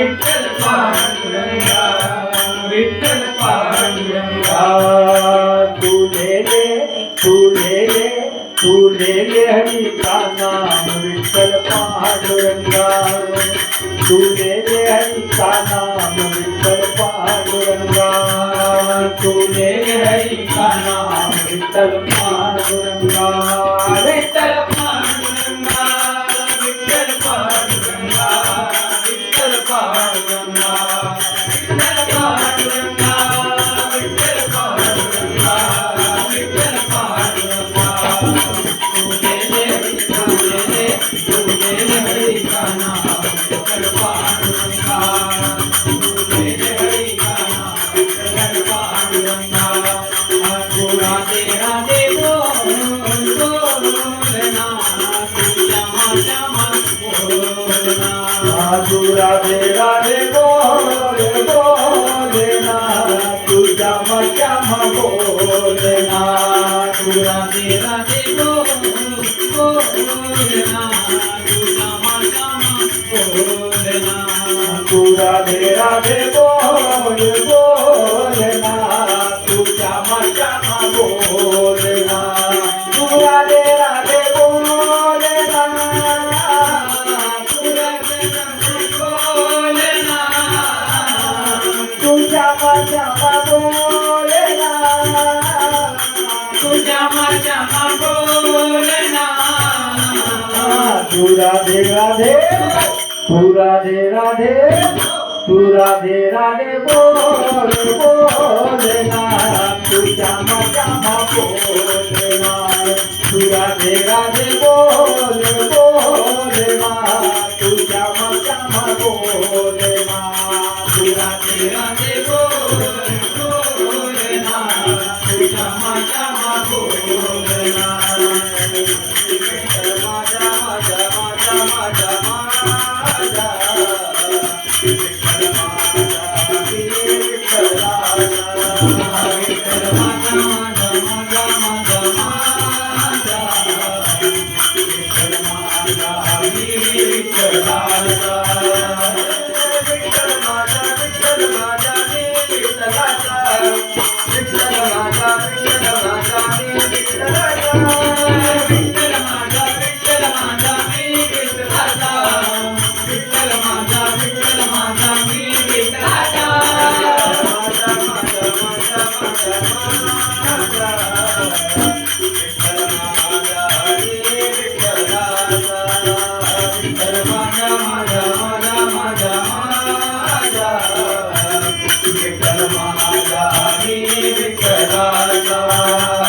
विठल पांडुरंगा विठल तू ले ले का नाम विठल पांडुरंगा तू ले का नाम विठल पांडुरंगा तू ले ले का नाम विठल पांडुरंगा राधे राधे बोल बोलना तुझ्या माझ्या बोलना तू राधे राधे बोल बोलना तुझ्या माझ्या बोलना तू राधे राधे बोल बोलना तुझ्या माझ्या बोलना तू राधे राधे बोल बोलना तुझ्या माझ्या बोलना तू राधे राधे बोलना तू राधे राधे बोलना तुझ्या माझ्या बोलना तुझ्या माझ्या बोलना तू राधे राधे তুরা রাধে তুরা দে রাধে বল বলে না তুই জামা জামা বলে না তুরা দে রাধে বল বলে না তুই জামা জামা বলে না তুরা দে রাধে বল বলে না তুই জামা জামা বলে না विठ्ठला विठ्ठल माझा विठ्ठल माझा विठ्ठलाचा विठ्ठल माझा विठ्ठल कर